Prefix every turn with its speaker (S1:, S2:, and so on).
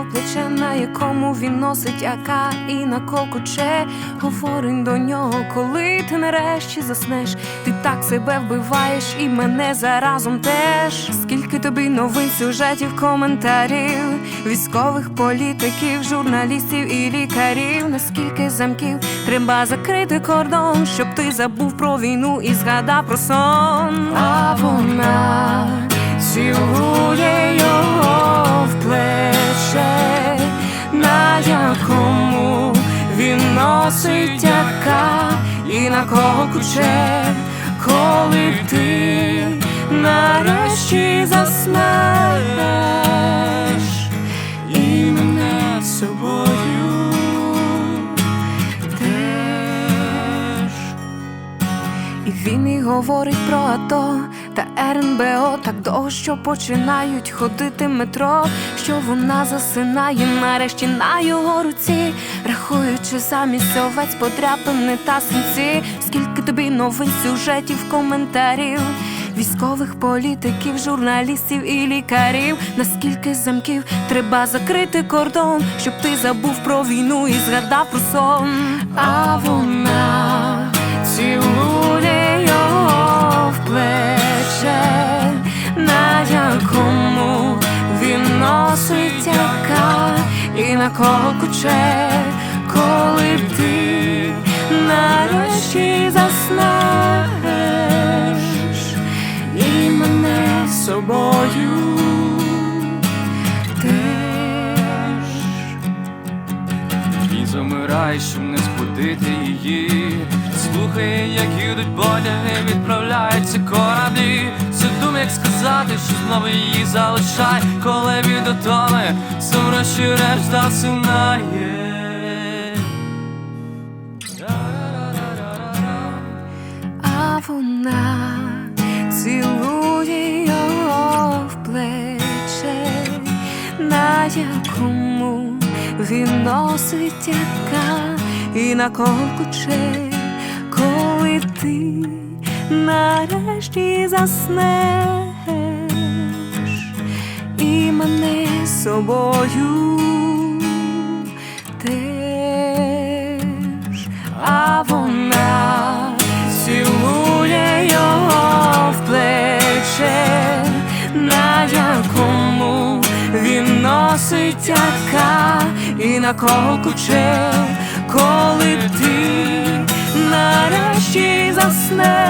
S1: його плече, на якому він носить яка і на кокоче говорить до нього, коли ти нарешті заснеш, ти так себе вбиваєш і мене заразом теж. Скільки тобі новин, сюжетів, коментарів, військових політиків, журналістів і лікарів, наскільки замків треба закрити кордон, щоб ти забув про війну і згадав про сон. А вона цілує носить яка і на кого куче, коли ти нарешті заснеш і мене собою теж. І він і говорить про АТО та РНБО так довго, що починають ходити метро, що вона засинає нарешті на його руці, рахуючи замість овець подряпини та синці, скільки тобі новин сюжетів, коментарів. Військових політиків, журналістів і лікарів, наскільки замків треба закрити кордон, щоб ти забув про війну і згадав про сон. А вона цілує його в плече, на якому він носить яка і на кого куче, коли ти нарешті заснеш і мене собою теж.
S2: Він замирає, щоб не збудити її. Слухає, як їдуть потяги, відправляються кораблі. Все думає, як сказати, що знову її залишай, коли від отоми сум решт засинає.
S1: Вона цілує його в плече, на якому він носить яка і на кого куче, коли ти нарешті заснеш і мене собою ситяка і на колкуче, коли ти нарешті заснеш.